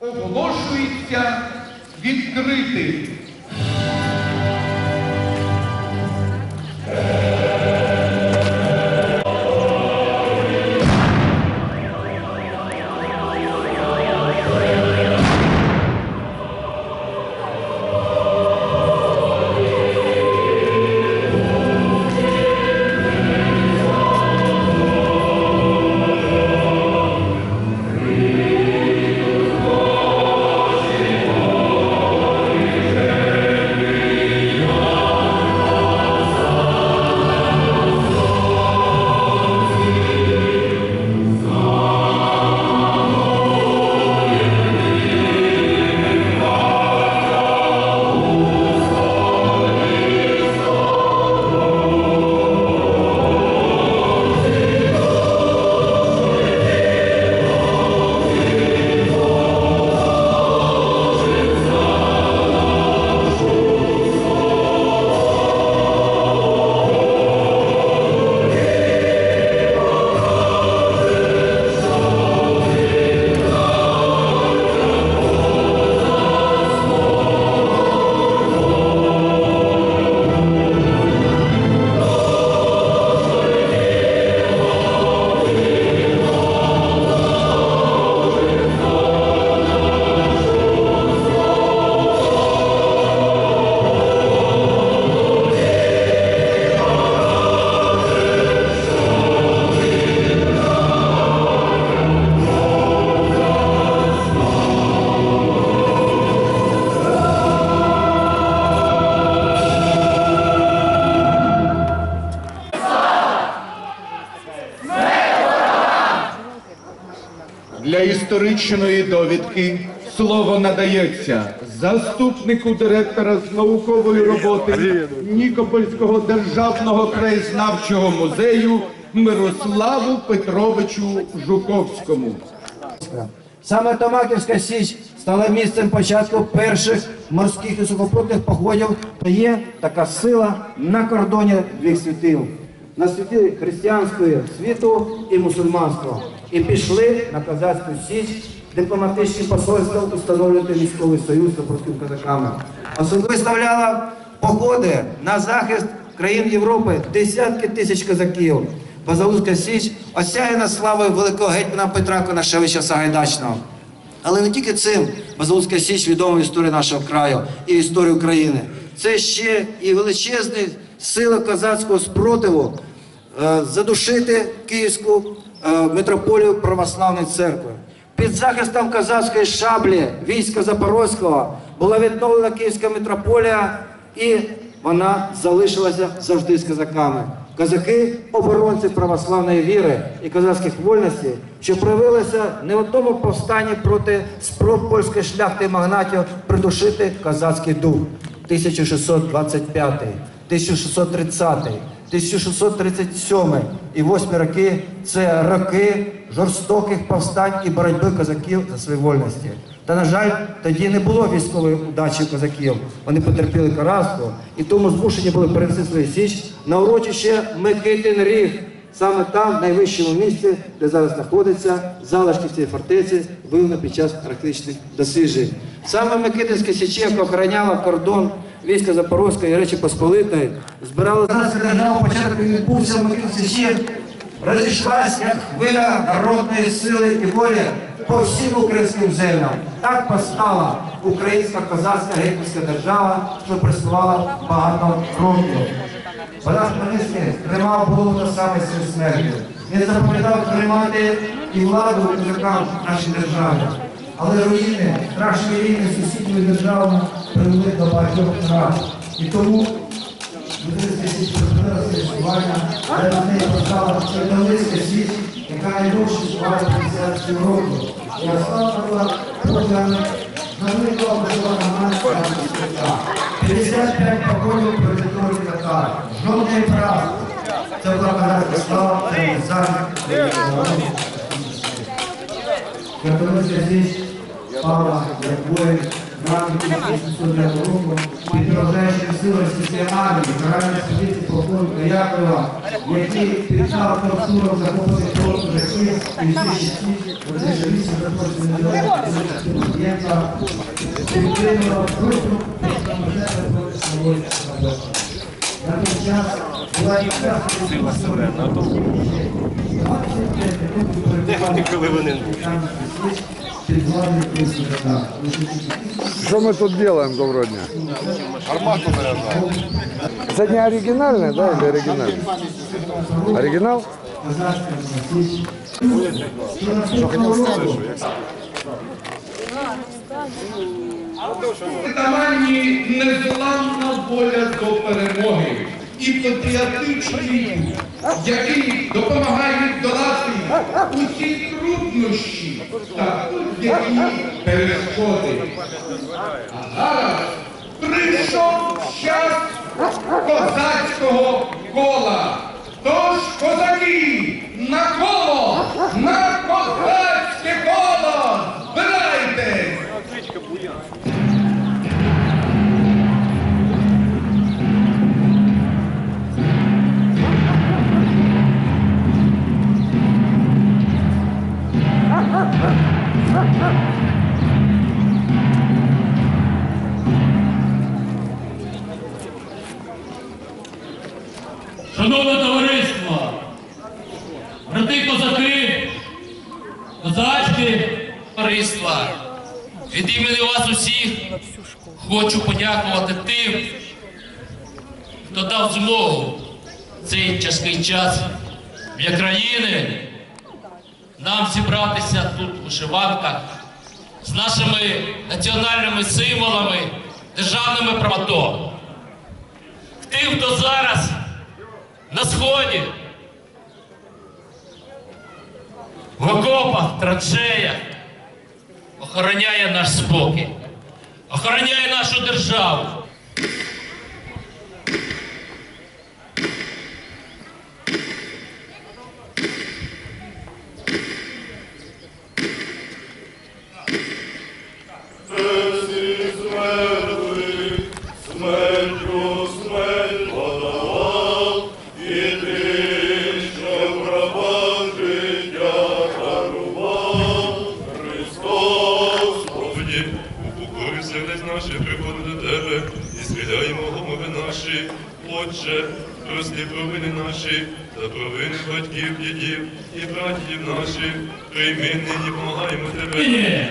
оголошується відкритим. Історичної довідки слово надається заступнику директора з наукової роботи Нікопольського державного краєзнавчого музею Мирославу Петровичу Жуковському. Саме Томаківська Січ стала місцем початку перших морських і сухопутних походів. Та є така сила на кордоні двох світил. На світі християнської світу і мусульманського. І пішли на Казацьку Січ дипломатичні посольства установлювати військовий союз козаками. Особливо виставляла походи на захист країн Європи десятки тисяч козаків. Базалузька Січ осяяна славою великого гетьмана Петра Конашевича Сагайдачного. Але не тільки цим Базалузька Січ відома в історії нашого краю і історії України. Це ще і величезні сили козацького спротиву задушити Київську е, митрополію Православної церкви. Під захистом козацької шаблі війська Запорозького була відновлена Київська митрополія, і вона залишилася завжди з козаками. Козаки оборонці православної віри і козацьких вольностей, що проявилися не в одному повстанні проти спроб польської шляхти і магнатів придушити козацький дух 1625, 1630, 1637 і 8 роки це роки жорстоких повстань і боротьби козаків за свої вольності. Та, на жаль, тоді не було військової удачі козаків. Вони потерпіли поразку і тому змушені були перенести свою січ на урочище Микитин Ріг. Саме там, в найвищому місці, де зараз знаходиться залишки цієї фортеці, виявлено під час арктичних досліджень. Саме Микитинська січі, яка охороняла кордон війська Запорозької і Речі Посполитої, збирала зараз держава початку відбувся січі, розійшлась як хвиля народної сили і волі по всім українським землям. Так постала українська козацька гетьманська держава, що пресувала багато років. Богдан Хмельницький тримав голову до самої своєї смерті. Він запам'ятав тримати і владу козакам нашій державі. Але руїни, страшні війни з сусідніми державами привели до багатьох втрат. І тому Будинська січ припинила існування, але з неї постала Чорнолицька січ, яка найдовше існуває 57 років. Ярослава була протягом знаменитого вишивана манська 55 походів про територію татар. Жодної прави. Це була казацька слава, це був захист. Чорнолицька січ пала як 1909 року під підроздяючими силами армії, каральної експедиції полковника Якова, який підстав тортуром захоплених просто життів і всі щасті, вони живіться запрошені до клієнта, підтримував групу, на той час була і коли вони під владою президента. Что мы тут делаем, доброго дня? Армату наряжають. Это не оригинальное, да, или оригинальное? Оригинал? Притаманні незламна воля до перемоги і патріотичний дух, який допомагає долати усі труднощі та будь-які перешкоди. А зараз прийшов час козацького кола. Тож, козаки, на коло, на Шановне товариство, брати козаки, козачки, товариства, від імені вас усіх хочу подякувати тим, хто дав змогу цей тяжкий час для країни нам зібратися тут у вишиванках з нашими національними символами, державними правото. Тим, хто зараз на сході, в окопах, траншеях, охороняє наш спокій, охороняє нашу державу. Прости провини наші, та провини батьків, дідів і братів наших, прийми нині, помагаємо Тебе.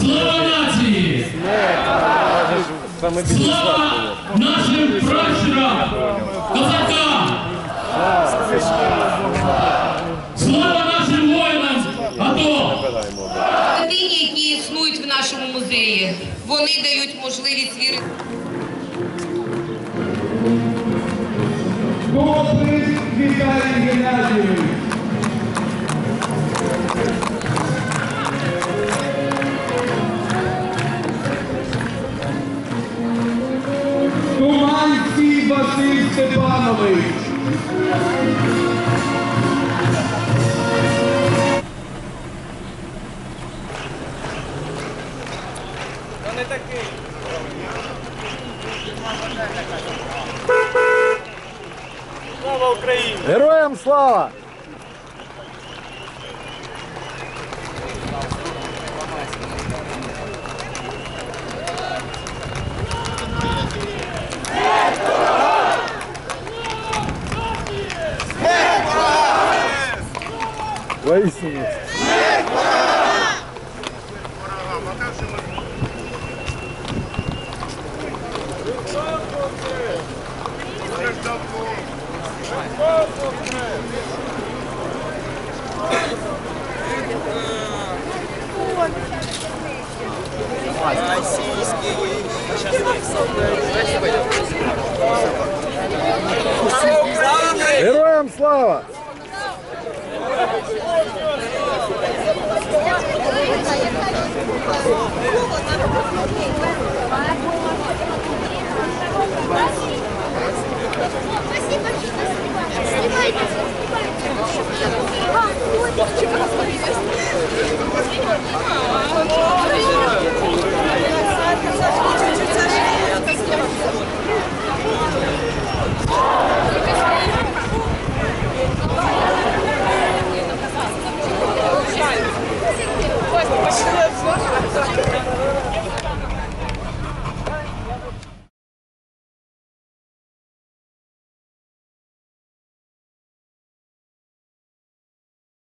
Слава нації! Слава нашим пращурам, козакам! Слава нашим воїнам! АТО! Картині, які існують в нашому музеї, вони дають можливість вірити. Попри Віталій Геннадійович. Туманський Василь Степанович. Слава Україні! Героям слава! Воистину. Смерть! Российские. Сейчас. Героям слава!